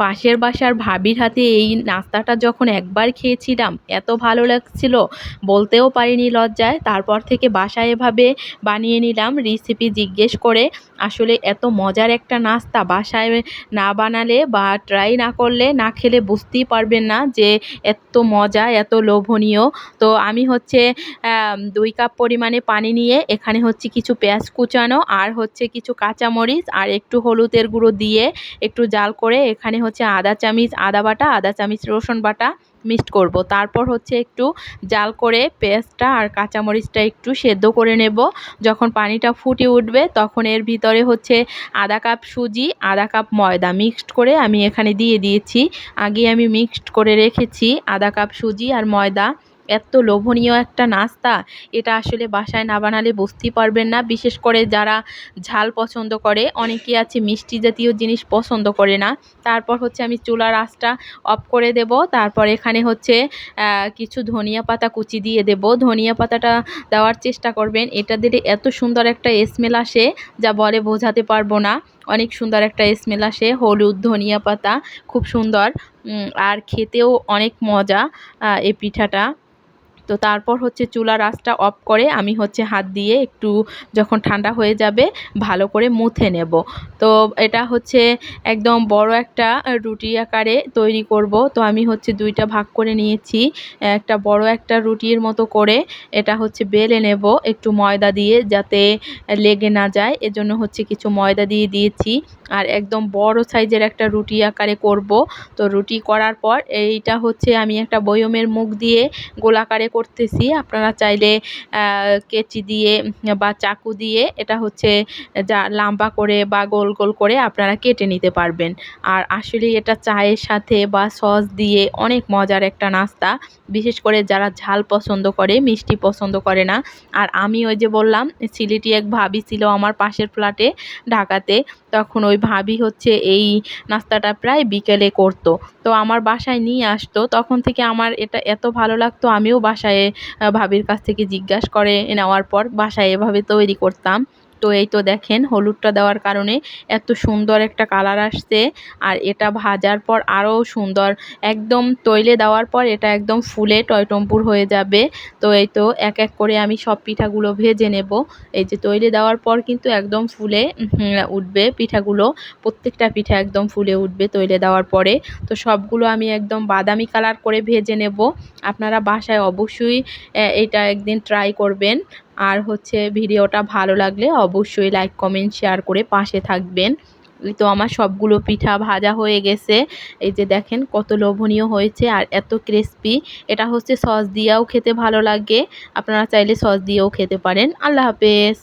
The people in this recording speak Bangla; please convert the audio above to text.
পাশের বাসার ভাবির হাতে এই নাস্তাটা যখন একবার খেয়েছিলাম, এত ভালো লাগছিল। বলতেও পারিনি লজ্জায়। তারপর থেকে বাসায় এভাবে বানিয়ে নিলাম রেসিপি জিজ্ঞেস করে, আসলে এত মজার একটা নাস্তা বাসায় না বানালে বা ট্রাই না করলে না খেলে বুঝতেই পারবেন না যে এত মজা, এত লোভনীয়। তো আমি হচ্ছে দুই কাপ পরিমাণে পানি নিয়ে এখানে হচ্ছে কিছু পেঁয়াজ কুচানো আর হচ্ছে কিছু কাঁচামরিচ আর একটু হলুদের গুঁড়ো দিয়ে একটু জাল করে এখানে আদা চামিচ, আদা বাটা, আদা চামিচ, রসুন বাটা মিক্সড করব। তারপর হচ্ছে একটু জাল করে পেঁয়াজটা আর কাঁচামরিচটা একটু সেদ্ধ করে নেব। যখন পানিটা ফুটে উঠবে, তখন এর ভিতরে হচ্ছে আধা কাপ সুজি, আধা কাপ ময়দা মিক্সড করে আমি এখানে দিয়ে দিয়েছি। আগে আমি মিক্সড করে রেখেছি আধা কাপ সুজি আর ময়দা। এত লোভনীয় একটা নাস্তা, এটা আসলে বাসায় না বানালে বুঝতেই পারবেন না। বিশেষ করে যারা ঝাল পছন্দ করে অনেকে আছে মিষ্টি জাতীয় জিনিস পছন্দ করে না। তারপর হচ্ছে আমি চুলার আঁচটা অফ করে দেব। তারপর এখানে হচ্ছে কিছু ধনিয়া পাতা কুচি দিয়ে দেব। ধনিয়া পাতাটা দেওয়ার চেষ্টা করবেন। এটা দিলে এত সুন্দর একটা স্মেল আসে, যা বলে বোঝাতে পারব না। অনেক সুন্দর একটা স্মেল আসে, হলুদ, ধনিয়া পাতা, খুব সুন্দর। আর খেতেও অনেক মজা এই পিঠাটা। তো তারপর হচ্ছে চুলার আঁচটা অফ করে আমি হচ্ছে হাত দিয়ে একটু যখন ঠান্ডা হয়ে যাবে ভালো করে মুথে নেব। তো এটা হচ্ছে একদম বড় একটা রুটি আকারে তৈরি করব। তো আমি হচ্ছে দুইটা ভাগ করে নিয়েছি। একটা বড় একটা রুটির মতো করে এটা হচ্ছে বেলে নেব একটু ময়দা দিয়ে যাতে লেগে না যায়। এজন্য হচ্ছে কিছু ময়দা দিয়ে দিয়েছি। আর একদম বড় সাইজের একটা রুটি আকারে করব। তো রুটি করার পর এইটা হচ্ছে আমি একটা বয়মের মুখ দিয়ে গোলাকারে করতেছি। আপনারা চাইলে কেচি দিয়ে বা চাকু দিয়ে এটা হচ্ছে যা লম্বা করে বা গোল গোল করে আপনারা কেটে নিতে পারবেন। আর আসলে এটা চায়ের সাথে বা সস দিয়ে অনেক মজার একটা নাস্তা। বিশেষ করে যারা ঝাল পছন্দ করে, মিষ্টি পছন্দ করে না। আর আমি ওই যে বললাম, সিলেটি এক ভাবি ছিল আমার পাশের ফ্ল্যাটে ঢাকাতে। তখন ওই ভাবি হচ্ছে এই নাস্তাটা প্রায় বিকেলে করতো। তো আমার বাসায় নিয়ে আসতো। তখন থেকে আমার এটা এত ভালো লাগতো, আমিও বাসায় ভাবির কাছ থেকে জিজ্ঞাসা করে নেওয়ার পর বাসায় এভাবে তৈরি করতাম। তো এই তো দেখেন, হলুদটা দেওয়ার কারণে এত সুন্দর একটা কালার আসছে। আর এটা ভাজার পর আরও সুন্দর, একদম তৈলে দেওয়ার পর এটা একদম ফুলে টয়টম্পুর হয়ে যাবে। তো এই তো এক এক করে আমি সব পিঠাগুলো ভেজে নেব। এই যে তৈলে দেওয়ার পর কিন্তু একদম ফুলে উঠবে পিঠাগুলো। প্রত্যেকটা পিঠা একদম ফুলে উঠবে তৈলে দেওয়ার পরে। তো সবগুলো আমি একদম বাদামি কালার করে ভেজে নেব। আপনারা বাসায় অবশ্যই এটা একদিন ট্রাই করবেন। আর হচ্ছে ভিডিওটা ভালো লাগলে অবশ্যই লাইক কমেন্ট শেয়ার করে পাশে থাকবেন। তো আমার সবগুলো পিঠা ভাজা হয়ে গেছে। এই যে দেখেন কত লোভনীয় হয়েছে আর এত ক্রিস্পি এটা হচ্ছে সস দিয়েও খেতে ভালো লাগে। আপনারা চাইলে সস দিয়েও খেতে পারেন। আল্লাহ হাফেজ।